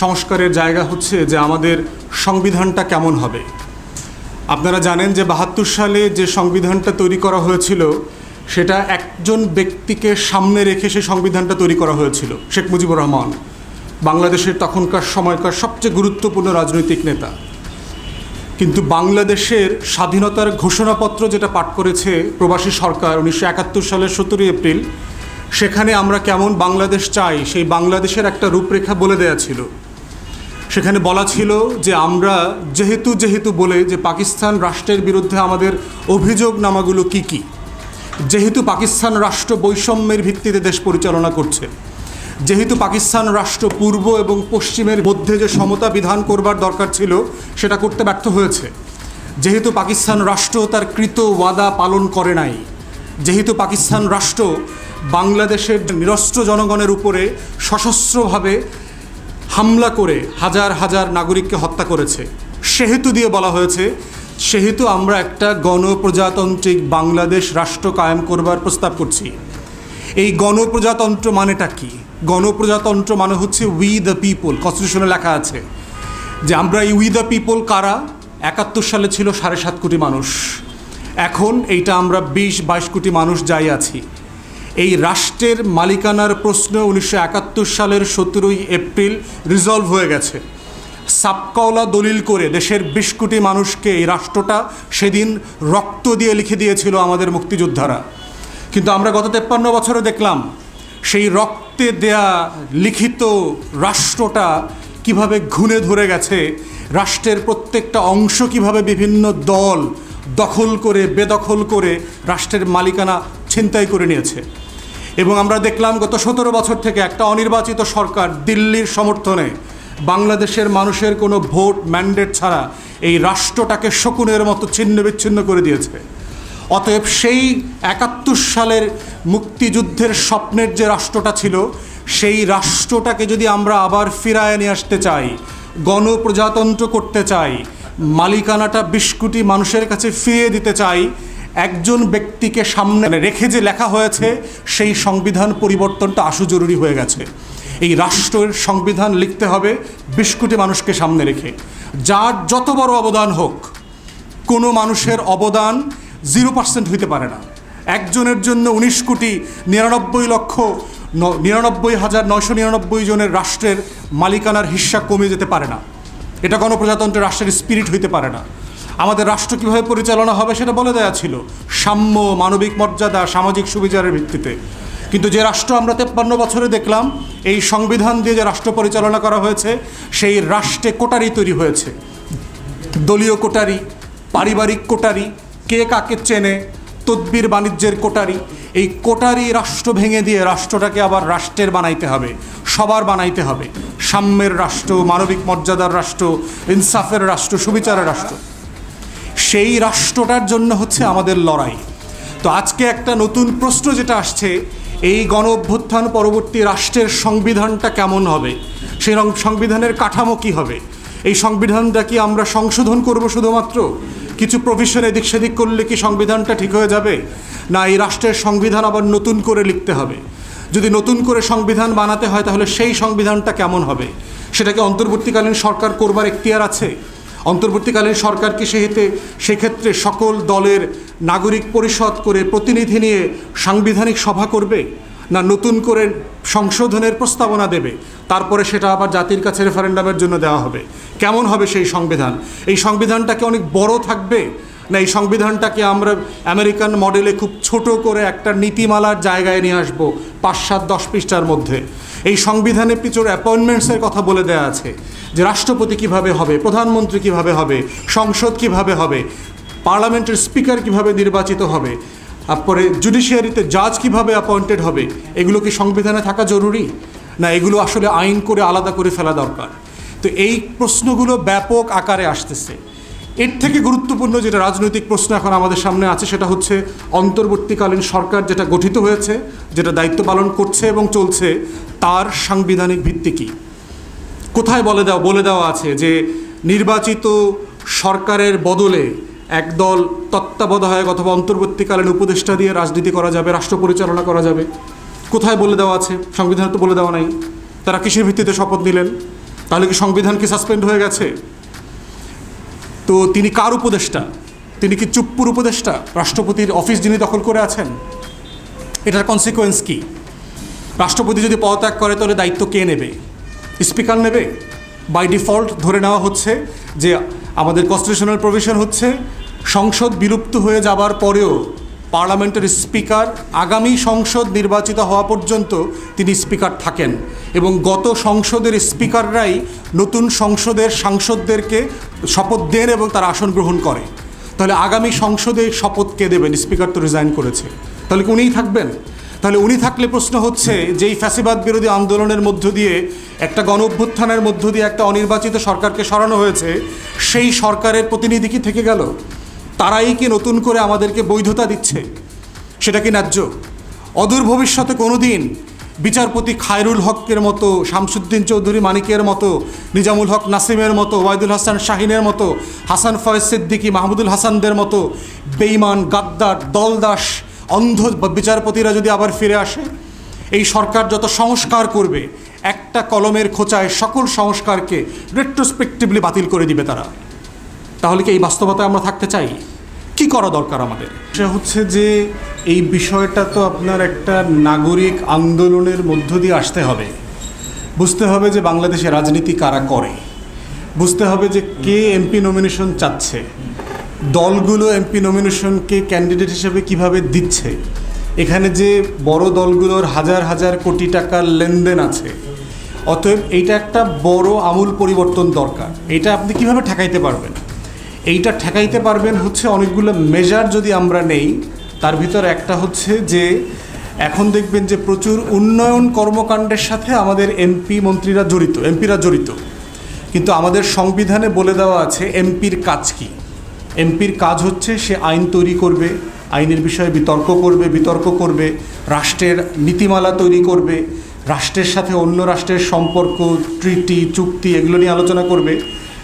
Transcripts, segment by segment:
সংস্কারের জায়গা হচ্ছে যে আমাদের সংবিধানটা কেমন হবে। আপনারা জানেন যে বাহাত্তর সালে যে সংবিধানটা তৈরি করা হয়েছিল, সেটা একজন ব্যক্তিকে সামনে রেখে সেই সংবিধানটা তৈরি করা হয়েছিল, শেখ মুজিবুর রহমান, বাংলাদেশের তখনকার সময়কার সবচেয়ে গুরুত্বপূর্ণ রাজনৈতিক নেতা। কিন্তু বাংলাদেশের স্বাধীনতার ঘোষণাপত্র যেটা পাঠ করেছে প্রবাসী সরকার উনিশশো একাত্তর সালের সতেরোই এপ্রিল, সেখানে আমরা কেমন বাংলাদেশ চাই, সেই বাংলাদেশের একটা রূপরেখা বলে দেয়া ছিল। সেখানে বলা ছিল যে আমরা যেহেতু যেহেতু বলে যে পাকিস্তান রাষ্ট্রের বিরুদ্ধে আমাদের অভিযোগ নামাগুলো কি কি? যেহেতু পাকিস্তান রাষ্ট্র বৈষম্যের ভিত্তিতে দেশ পরিচালনা করছে, যেহেতু পাকিস্তান রাষ্ট্র পূর্ব এবং পশ্চিমের মধ্যে যে সমতা বিধান করবার দরকার ছিল, সেটা করতে ব্যর্থ হয়েছে। যেহেতু পাকিস্তান রাষ্ট্র তার কৃত ওয়াদা পালন করে নাই, যেহেতু পাকিস্তান রাষ্ট্র বাংলাদেশের নিরস্ত্র জনগণের উপরে সশস্ত্রভাবে হামলা করে হাজার হাজার নাগরিককে হত্যা করেছে। সেহেতু দিয়ে বলা হয়েছে, সেহেতু আমরা একটা গণপ্রজাতন্ত্রিক বাংলাদেশ রাষ্ট্র কায়েম করবার প্রস্তাব করছি। এই গণপ্রজাতন্ত্র মানেটা কি? গণপ্রজাতন্ত্র মানে হচ্ছে উই দ্য পিপল কনস্টিটিউশনে লেখা আছে যে আমরা এই উই দ্য পিপল কারা? একাত্তর সালে ছিল সাড়ে সাত কোটি মানুষ। এখন এইটা আমরা বিশ বাইশ কোটি মানুষ যাই আছি। এই রাষ্ট্রের মালিকানার প্রশ্ন উনিশশো একাত্তর সালের সতেরোই এপ্রিল রিজলভ হয়ে গেছে। সাপকাওলা দলিল করে দেশের বিশ কোটি মানুষকে এই রাষ্ট্রটা সেদিন রক্ত দিয়ে লিখে দিয়েছিল আমাদের মুক্তিযোদ্ধারা। কিন্তু আমরা গত তেপ্পান্ন বছরে দেখলাম, সেই রক্তে দেয়া লিখিত রাষ্ট্রটা কীভাবে ঘুণে ধরে গেছে, রাষ্ট্রের প্রত্যেকটা অংশ কীভাবে বিভিন্ন দল দখল করে, বেদখল করে রাষ্ট্রের মালিকানা ছিনতাই করে নিয়েছে। এবং আমরা দেখলাম গত সতেরো বছর থেকে একটা অনির্বাচিত সরকার দিল্লির সমর্থনে বাংলাদেশের মানুষের কোনো ভোট ম্যান্ডেট ছাড়া এই রাষ্ট্রটাকে শকুনের মতো ছিন্ন বিচ্ছিন্ন করে দিয়েছে। অতএব সেই একাত্তর সালের মুক্তিযুদ্ধের স্বপ্নের যে রাষ্ট্রটা ছিল, সেই রাষ্ট্রটাকে যদি আমরা আবার ফিরায় নিয়ে আসতে চাই, গণপ্রজাতন্ত্র করতে চাই, মালিকানাটা বিশ কোটি মানুষের কাছে ফিরিয়ে দিতে চাই একজন ব্যক্তিকে সামনে রেখে যে লেখা হয়েছে, সেই সংবিধান পরিবর্তনটা আশু জরুরি হয়ে গেছে। এই রাষ্ট্রের সংবিধান লিখতে হবে বিশ কোটি মানুষকে সামনে রেখে। যার যত বড় অবদান হোক, কোনো মানুষের অবদান জিরো পার্সেন্ট হইতে পারে না। একজনের জন্য উনিশ কোটি নিরানব্বই লক্ষ নিরানব্বই হাজার নয়শো নিরানব্বই জনের রাষ্ট্রের মালিকানার হিস্সা কমে যেতে পারে না। এটা গণপ্রজাতন্ত্রের রাষ্ট্রের স্পিরিট হইতে পারে না। আমাদের রাষ্ট্র কীভাবে পরিচালনা হবে সেটা বলে দেওয়া ছিল। সাম্য, মানবিক মর্যাদা, সামাজিক সুবিচারের ভিত্তিতে। কিন্তু যে রাষ্ট্র আমরা তেপ্পান্ন বছরে দেখলাম, এই সংবিধান দিয়ে যে রাষ্ট্র পরিচালনা করা হয়েছে, সেই রাষ্ট্রে কোটারি তৈরি হয়েছে। দলীয় কোটারি, পারিবারিক কোটারি, কে কাকে চেনে, তদ্বির বাণিজ্যের কোটারি, এই কোটারি রাষ্ট্র ভেঙে দিয়ে রাষ্ট্রটাকে আবার রাষ্ট্রের বানাইতে হবে, সবার বানাইতে হবে। সাম্যের রাষ্ট্র, মানবিক মর্যাদার রাষ্ট্র, ইনসাফের রাষ্ট্র, সুবিচারের রাষ্ট্র। সেই রাষ্ট্রটার জন্য হচ্ছে আমাদের লড়াই। তো আজকে একটা নতুন প্রশ্ন যেটা আসছে, এই গণ অভ্যুত্থান পরবর্তী রাষ্ট্রের সংবিধানটা কেমন হবে? সেই সংবিধানের কাঠামো কী হবে? এই সংবিধানটা কি আমরা সংশোধন করব শুধুমাত্র? কিছু প্রভিশন এদিক সেদিক করলে কি সংবিধানটা ঠিক হয়ে যাবে? না, এই রাষ্ট্রের সংবিধান আবার নতুন করে লিখতে হবে? যদি নতুন করে সংবিধান বানাতে হয় তাহলে সেই সংবিধানটা কেমন হবে? সেটাকে অন্তর্বর্তীকালীন সরকার করবার এখতিয়ার আছে? অন্তর্বর্তীকালীন সরকারকে সেহেতে সেক্ষেত্রে সকল দলের নাগরিক পরিষদ করে প্রতিনিধি নিয়ে সাংবিধানিক সভা করবে না নতুন করে সংশোধনের প্রস্তাবনা দেবে? তারপরে সেটা আবার জাতির কাছে রেফারেন্ডামের জন্য দেওয়া হবে। কেমন হবে সেই সংবিধান? এই সংবিধানটাকে অনেক বড় থাকবে? না এই সংবিধানটাকে আমরা আমেরিকান মডেলে খুব ছোট করে একটা নীতিমালার জায়গায় নিয়ে আসব পাঁচ সাত দশ পৃষ্ঠার মধ্যে? এই সংবিধানে পিছর অ্যাপয়েন্টমেন্টসের কথা বলে দেওয়া আছে। যে রাষ্ট্রপতি কীভাবে হবে, প্রধানমন্ত্রী কীভাবে হবে, সংসদ কীভাবে হবে, পার্লামেন্টের স্পিকার কীভাবে নির্বাচিত হবে, তারপরে জুডিশিয়ারিতে জাজ কীভাবে অ্যাপয়েন্টেড হবে, এগুলো কি সংবিধানে থাকা জরুরি? না, এগুলো আসলে আইন করে আলাদা করে ফেলা দরকার? তো এই প্রশ্নগুলো ব্যাপক আকারে আসতেছে। এর থেকে গুরুত্বপূর্ণ যেটা রাজনৈতিক প্রশ্ন এখন আমাদের সামনে আছে, সেটা হচ্ছে অন্তর্বর্তীকালীন সরকার যেটা গঠিত হয়েছে, যেটা দায়িত্ব পালন করছে এবং চলছে, তার সাংবিধানিক ভিত্তি কী? কোথায় বলে দেওয়া বলে দেওয়া আছে যে নির্বাচিত সরকারের বদলে একদল তত্ত্বাবধায়ক অথবা অন্তর্বর্তীকালীন উপদেষ্টা দিয়ে রাজনীতি করা যাবে, রাষ্ট্র পরিচালনা করা যাবে। কোথায় বলে দেওয়া আছে? সংবিধানে তো বলে দেওয়া নাই। তারা কিসের ভিত্তিতে শপথ নিলেন। তাহলে কি সংবিধান কি সাসপেন্ড হয়ে গেছে? তো তিনি কার উপদেষ্টা? তিনি কি চুপ্পুর উপদেষ্টা? রাষ্ট্রপতির অফিস যিনি দখল করে আছেন, এটার কনসিকোয়েন্স কি? রাষ্ট্রপতি যদি পদত্যাগ করে, তাহলে দায়িত্ব কে নেবে? স্পিকার নেবে। বাই ডিফল্ট ধরে নেওয়া হচ্ছে যে আমাদের কনস্টিটিউশনাল প্রভিশন হচ্ছে, সংসদ বিলুপ্ত হয়ে যাবার পরেও পার্লামেন্টের স্পিকার আগামী সংসদ নির্বাচিত হওয়া পর্যন্ত তিনি স্পিকার থাকেন এবং গত সংসদের স্পিকাররাই নতুন সংসদের সাংসদদেরকে শপথ দেন এবং তার আসন গ্রহণ করে। তাহলে আগামী সংসদে শপথ কে দেবেন? স্পিকার তো রিজাইন করেছে। তাহলে কি উনিই থাকবেন? তাহলে উনি থাকলে প্রশ্ন হচ্ছে যে এই ফ্যাসিবাদ বিরোধী আন্দোলনের মধ্য দিয়ে, একটা গণ অভ্যুত্থানের মধ্য দিয়ে একটা অনির্বাচিত সরকারকে সরানো হয়েছে, সেই সরকারের প্রতিনিধি কি থেকে গেল? তারাই কি নতুন করে আমাদেরকে বৈধতা দিচ্ছে? সেটা কি ন্যায্য? অদূর ভবিষ্যতে কোনো দিন বিচারপতি খায়রুল হকের মতো, শামসুদ্দিন চৌধুরী মানিকের মতো, নিজামুল হক নাসিমের মতো ওয়াইদুল হাসান শাহিনের মতো, হাসান ফয়েজ সিদ্দিকী, মাহমুদুল হাসানদের মতো বেইমান গাদ্দার, দলদাস অন্ধ বিচারপতিরা যদি আবার ফিরে আসে, এই সরকার যত সংস্কার করবে, একটা কলমের খোঁচায় সকল সংস্কারকে রেট্রোস্পেক্টিভলি বাতিল করে দিবে তারা। তাহলে কি এই বাস্তবতায় আমরা থাকতে চাই? কি করা দরকার আমাদের? সেটা হচ্ছে যে এই বিষয়টা তো আপনার একটা নাগরিক আন্দোলনের মধ্য দিয়ে আসতে হবে। বুঝতে হবে যে বাংলাদেশে রাজনীতি কারা করে। বুঝতে হবে যে কে এমপি নমিনেশন চাচ্ছে। দলগুলো এমপি নমিনেশনকে ক্যান্ডিডেট হিসেবে কীভাবে দিচ্ছে? এখানে যে বড় দলগুলোর হাজার হাজার কোটি টাকার লেনদেন আছে, অতএব এইটা একটা বড় আমূল পরিবর্তন দরকার। এটা আপনি কীভাবে ঠেকাইতে পারবেন? এইটা ঠেকাইতে পারবেন হচ্ছে অনেকগুলো মেজার যদি আমরা নেই, তার ভিতর একটা হচ্ছে যে এখন দেখবেন যে প্রচুর উন্নয়ন কর্মকাণ্ডের সাথে আমাদের এমপি মন্ত্রীরা জড়িত এমপিরা জড়িত। কিন্তু আমাদের সংবিধানে বলে দেওয়া আছে এমপির কাজ কি? এমপির কাজ হচ্ছে সে আইন তৈরি করবে, আইনের বিষয়ে বিতর্ক করবে বিতর্ক করবে, রাষ্ট্রের নীতিমালা তৈরি করবে, রাষ্ট্রের সাথে অন্য রাষ্ট্রের সম্পর্ক, ট্রিটি, চুক্তি এগুলো নিয়ে আলোচনা করবে।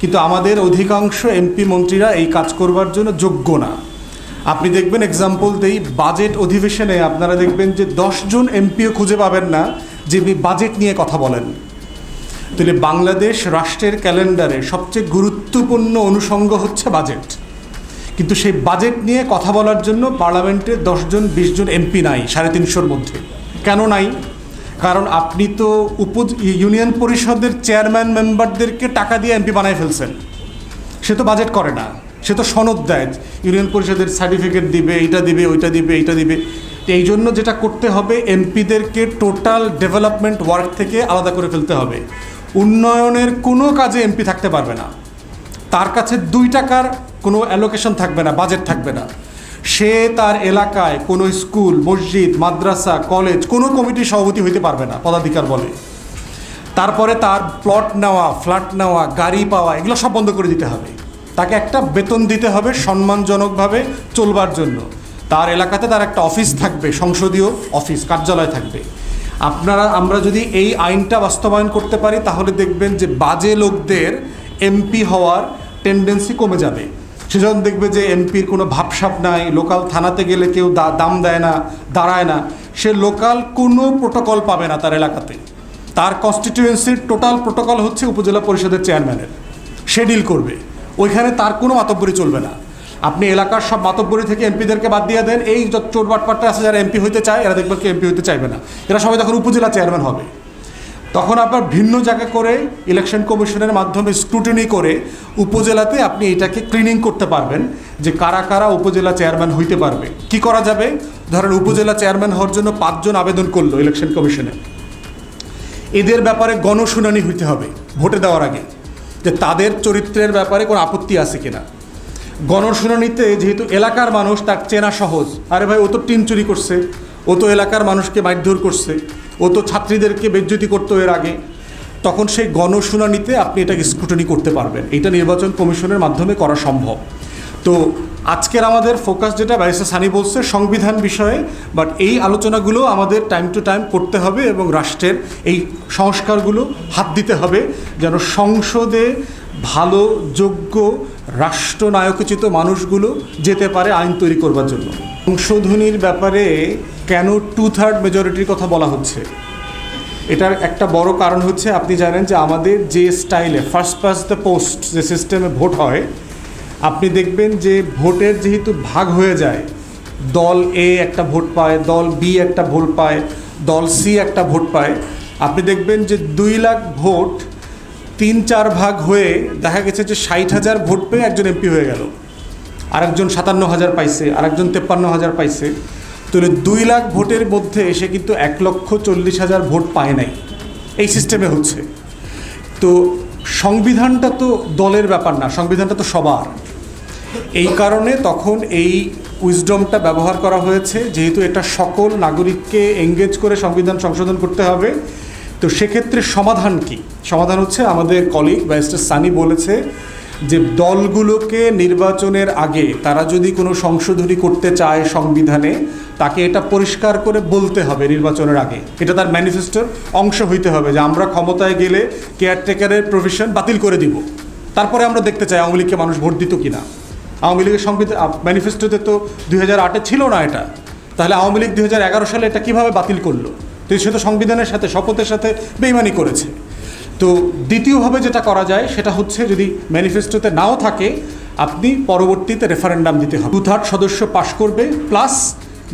কিন্তু আমাদের অধিকাংশ এমপি মন্ত্রীরা এই কাজ করবার জন্য যোগ্য না। আপনি দেখবেন এক্সাম্পল দেই বাজেট অধিবেশনে আপনারা দেখবেন যে দশজন এমপিও খুঁজে পাবেন না, যিনি বাজেট নিয়ে কথা বলেন। তাহলে বাংলাদেশ রাষ্ট্রের ক্যালেন্ডারে সবচেয়ে গুরুত্বপূর্ণ অনুষঙ্গ হচ্ছে বাজেট কিন্তু সেই বাজেট নিয়ে কথা বলার জন্য পার্লামেন্টে দশজন, বিশজন এমপি নাই, সাড়ে তিনশোর মধ্যে। কেন নাই? কারণ আপনি তো উপ ইউনিয়ন পরিষদের চেয়ারম্যান মেম্বারদেরকে টাকা দিয়ে এমপি বানায় ফেলছেন। সে তো বাজেট করে না। সে তো সনদ দেয়। ইউনিয়ন পরিষদের সার্টিফিকেট দিবে এইটা দিবে, ওইটা দিবে, এইটা দিবে। এই জন্য যেটা করতে হবে, এমপিদেরকে টোটাল ডেভেলপমেন্ট ওয়ার্ক থেকে আলাদা করে ফেলতে হবে। উন্নয়নের কোনো কাজে এমপি থাকতে পারবে না। তার কাছে দুই টাকার কোনো অ্যালোকেশন থাকবে না বাজেট থাকবে না। সে তার এলাকায় কোনো স্কুল, মসজিদ, মাদ্রাসা কলেজ কোনো কমিটির সভাপতি হইতে পারবে না, পদাধিকার বলে। তারপরে তার প্লট নেওয়া ফ্ল্যাট নেওয়া, গাড়ি পাওয়া, এগুলো সব বন্ধ করে দিতে হবে। তাকে একটা বেতন দিতে হবে সম্মানজনকভাবে চলবার জন্য। তার এলাকাতে তার একটা অফিস থাকবে, সংসদীয় অফিস কার্যালয় থাকবে। আপনারা, আমরা যদি এই আইনটা বাস্তবায়ন করতে পারি, তাহলে দেখবেন যে বাজে লোকদের এমপি হওয়ার টেন্ডেন্সি কমে যাবে। সেজন্য দেখবে যে এমপির কোনো ভাবসাপ নাই, লোকাল থানাতে গেলে কেউ দাম দেয় না, দাঁড়ায় না। সে লোকাল কোনো প্রোটোকল পাবে না তার এলাকাতে। তার কনস্টিটিউয়েন্সির টোটাল প্রোটোকল হচ্ছে উপজেলা পরিষদের চেয়ারম্যানের সে ডিল করবে। ওইখানে তার কোনো মাতব্বরি চলবে না। আপনি এলাকার সব মাতব্বরি থেকে এমপিদেরকে বাদ দিয়ে দেন। এই চোর বাটপাটটা আছে যারা এমপি হইতে চায়, এরা দেখবেন কি এমপি হইতে চাইবে না। এরা সবাই তখন উপজেলা চেয়ারম্যান হবে। তখন আপনার ভিন্ন জায়গা করে ইলেকশন কমিশনের মাধ্যমে স্ক্রুটিনি করে উপজেলাতে আপনি এটাকে ক্লিনিং করতে পারবেন যে কারা কারা উপজেলা চেয়ারম্যান হইতে পারবে। কি করা যাবে? ধরেন উপজেলা চেয়ারম্যান হওয়ার জন্য পাঁচজন আবেদন করল ইলেকশন কমিশনে এদের ব্যাপারে গণশুনানি হইতে হবে ভোটে দেওয়ার আগে যে তাদের চরিত্রের ব্যাপারে কোনো আপত্তি আছে কিনা। গণশুনানিতে যেহেতু এলাকার মানুষ, তার চেনা সহজ। আরে ভাই, ও তো টিন চুরি করছে, ও তো এলাকার মানুষকে মারধর করছে। ও তো ছাত্রীদেরকে বেজ্জতি করতো এর আগে। তখন সেই গণশুনানিতে আপনি এটাকে স্ক্রুটনি করতে পারবেন। এটা নির্বাচন কমিশনের মাধ্যমে করা সম্ভব। তো আজকের আমাদের ফোকাস যেটা ব্যারিস্টার সানি বলছে, সংবিধান বিষয়ে বাট এই আলোচনাগুলো আমাদের টাইম টু টাইম করতে হবে এবং রাষ্ট্রের এই সংস্কারগুলো হাত দিতে হবে যেন সংসদে ভালো, যোগ্য রাষ্ট্রনায়কোচিত মানুষগুলো যেতে পারে আইন তৈরি করবার জন্য। সংশোধনীর ব্যাপারে কেন টু থার্ড মেজরিটির কথা বলা হচ্ছে? এটার একটা বড় কারণ হচ্ছে, আপনি জানেন যে আমাদের যে স্টাইলে ফার্স্ট পাস দ্য পোস্ট যে সিস্টেমে ভোট হয়, আপনি দেখবেন যে ভোটের যেহেতু ভাগ হয়ে যায়, দল এ একটা ভোট পায়, দল বি একটা ভোট পায়, দল সি একটা ভোট পায়, আপনি দেখবেন যে দুই লাখ ভোট তিন চার ভাগ হয়ে দেখা গেছে যে ষাট হাজার ভোট পেয়ে একজন এমপি হয়ে গেল। আরেকজন সাতান্ন হাজার পাইছে, আরেকজন তেপ্পান্ন হাজার পাইছে। তাহলে দুই লাখ ভোটের মধ্যে এসে কিন্তু এক লক্ষ চল্লিশ হাজার ভোট পায় নাই। এই সিস্টেমে হচ্ছে। তো সংবিধানটা তো দলের ব্যাপার না, সংবিধানটা তো সবার। এই কারণে তখন এই উইজডমটা ব্যবহার করা হয়েছে, যেহেতু এটা সকল নাগরিককে এঙ্গেজ করে সংবিধান সংশোধন করতে হবে। তো সেক্ষেত্রে সমাধান কি? সমাধান হচ্ছে আমাদের কলিগ ব্যারিস্টার সানি বলেছে যে দলগুলোকে নির্বাচনের আগে তারা যদি কোনো সংশোধনী করতে চায় সংবিধানে, তাকে এটা পরিষ্কার করে বলতে হবে নির্বাচনের আগে। এটা তার ম্যানিফেস্টোর অংশ হইতে হবে যে আমরা ক্ষমতায় গেলে কেয়ারটেকারের প্রভিশন বাতিল করে দিব। তারপরে আমরা দেখতে চাই আওয়ামী লীগকে মানুষ ভোট দিত কি না আওয়ামী লীগের সংবিধান ম্যানিফেস্টোতে তো দুই হাজার আটে ছিল না এটা। তাহলে আওয়ামী লীগ দুই হাজার এগারো সালে এটা কীভাবে বাতিল করল? তো সে তো সংবিধানের সাথে, শপথের সাথে বেইমানি করেছে। তো দ্বিতীয়ভাবে যেটা করা যায়, সেটা হচ্ছে যদি ম্যানিফেস্টোতে নাও থাকে, আপনি পরবর্তীতে রেফারেন্ডাম দিতে হবে। টু থার্ড সদস্য পাশ করবে প্লাস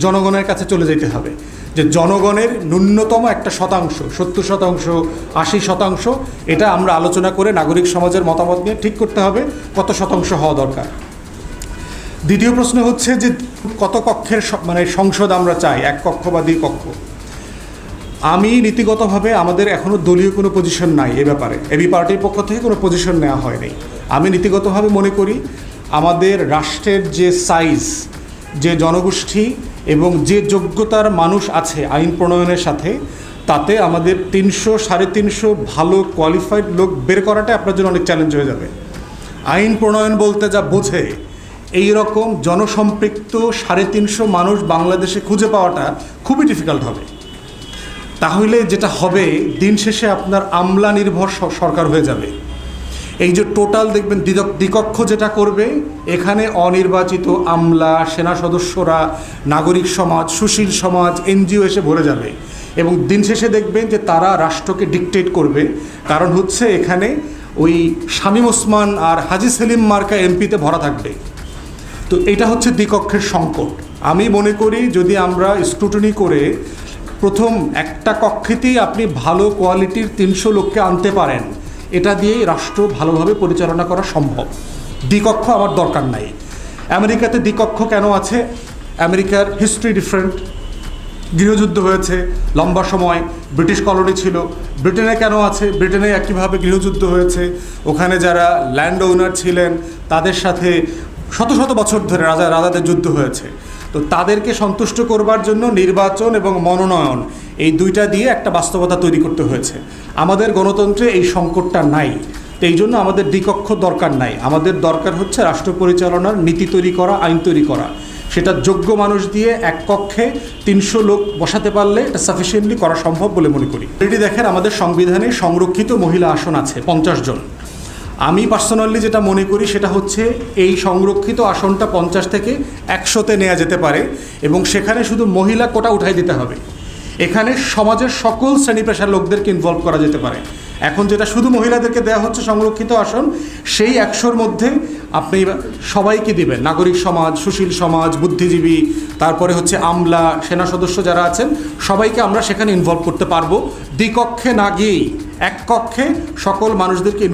জনগণের কাছে চলে যেতে হবে। যে জনগণের ন্যূনতম একটা শতাংশ, সত্তর শতাংশ, আশি শতাংশ, এটা আমরা আলোচনা করে নাগরিক সমাজের মতামত নিয়ে ঠিক করতে হবে, কত শতাংশ হওয়া দরকার। দ্বিতীয় প্রশ্ন হচ্ছে যে কত কক্ষের মানে সংসদ আমরা চাই, এক কক্ষ বা দুই কক্ষ? আমি নীতিগতভাবে আমাদের এখনও দলীয় কোনো পজিশন নাই এ ব্যাপারে। এবি পার্টির পক্ষ থেকে কোনো পজিশন নেওয়া হয়নি। আমি নীতিগতভাবে মনে করি আমাদের রাষ্ট্রের যে সাইজ যে জনগোষ্ঠী এবং যে যোগ্যতার মানুষ আছে আইন প্রণয়নের সাথে, তাতে আমাদের তিনশো সাড়ে তিনশো ভালো কোয়ালিফাইড লোক বের করাটা আপনার জন্য অনেক চ্যালেঞ্জ হয়ে যাবে। আইন প্রণয়ন বলতে যা বোঝে এই রকম জনসম্পৃক্ত সাড়ে তিনশো মানুষ বাংলাদেশে খুঁজে পাওয়াটা খুবই ডিফিকাল্ট হবে। তাহলে যেটা হবে, দিন শেষে আপনার আমলা নির্ভর সরকার হয়ে যাবে। এই যে টোটাল দেখবেন দ্বিকক্ষ যেটা করবে, এখানে অনির্বাচিত আমলা, সেনা সদস্যরা, নাগরিক সমাজ, সুশীল সমাজ, এনজিও এসে ভরে যাবে। এবং দিন শেষে দেখবেন যে তারা রাষ্ট্রকে ডিকটেট করবে। কারণ হচ্ছে এখানে ওই শামীম ওসমান আর হাজি সেলিম মার্কা এমপিতে ভরা থাকবে। তো এটা হচ্ছে দ্বিকক্ষের সংকট। আমি মনে করি যদি আমরা স্ক্রুটনি করে প্রথম একটা কক্ষেতেই আপনি ভালো কোয়ালিটির তিনশো লোককে আনতে পারেন। এটা দিয়েই রাষ্ট্র ভালোভাবে পরিচালনা করা সম্ভব। দ্বিকক্ষ আমার দরকার নাই। আমেরিকাতে দ্বিকক্ষ কেন আছে? আমেরিকার হিস্ট্রি ডিফারেন্ট গৃহযুদ্ধ হয়েছে, লম্বা সময় ব্রিটিশ কলোনি ছিল। ব্রিটেনে কেন আছে? ব্রিটেনে একইভাবে গৃহযুদ্ধ হয়েছে। ওখানে যারা ল্যান্ড ওনার ছিলেন, তাদের সাথে শত শত বছর ধরে রাজা রাজাদের যুদ্ধ হয়েছে। তো তাদেরকে সন্তুষ্ট করবার জন্য নির্বাচন এবং মনোনয়ন, এই দুইটা দিয়ে একটা বাস্তবতা তৈরি করতে হয়েছে। আমাদের গণতন্ত্রে এই সংকটটা নাই। এই জন্য আমাদের দ্বিকক্ষ দরকার নাই। আমাদের দরকার হচ্ছে রাষ্ট্র পরিচালনার নীতি তৈরি করা, আইন তৈরি করা। সেটা যোগ্য মানুষ দিয়ে এক কক্ষে তিনশো লোক বসাতে পারলে এটা সাফিসিয়েন্টলি করা সম্ভব বলে মনে করি। এটি দেখেন আমাদের সংবিধানে সংরক্ষিত মহিলা আসন আছে, পঞ্চাশ জন। আমি পার্সোনালি যেটা মনে করি সেটা হচ্ছে এই সংরক্ষিত আসনটা পঞ্চাশ থেকে একশোতে নেওয়া যেতে পারে এবং সেখানে শুধু মহিলা কোটা উঠাই দিতে হবে। এখানে সমাজের সকল শ্রেণি পেশার লোকদেরকে ইনভলভ করা যেতে পারে। এখন যেটা শুধু মহিলাদেরকে দেওয়া হচ্ছে সংরক্ষিত আসন, সেই একশোর মধ্যে আপনি সবাইকে দিবেন। নাগরিক সমাজ, সুশীল সমাজ, বুদ্ধিজীবী, তারপরে হচ্ছে আমলা, সেনা সদস্য যারা আছেন, সবাইকে আমরা সেখানে ইনভলভ করতে পারব। দ্বিকক্ষে না গিয়েই এক কক্ষে সকল মানুষদেরকে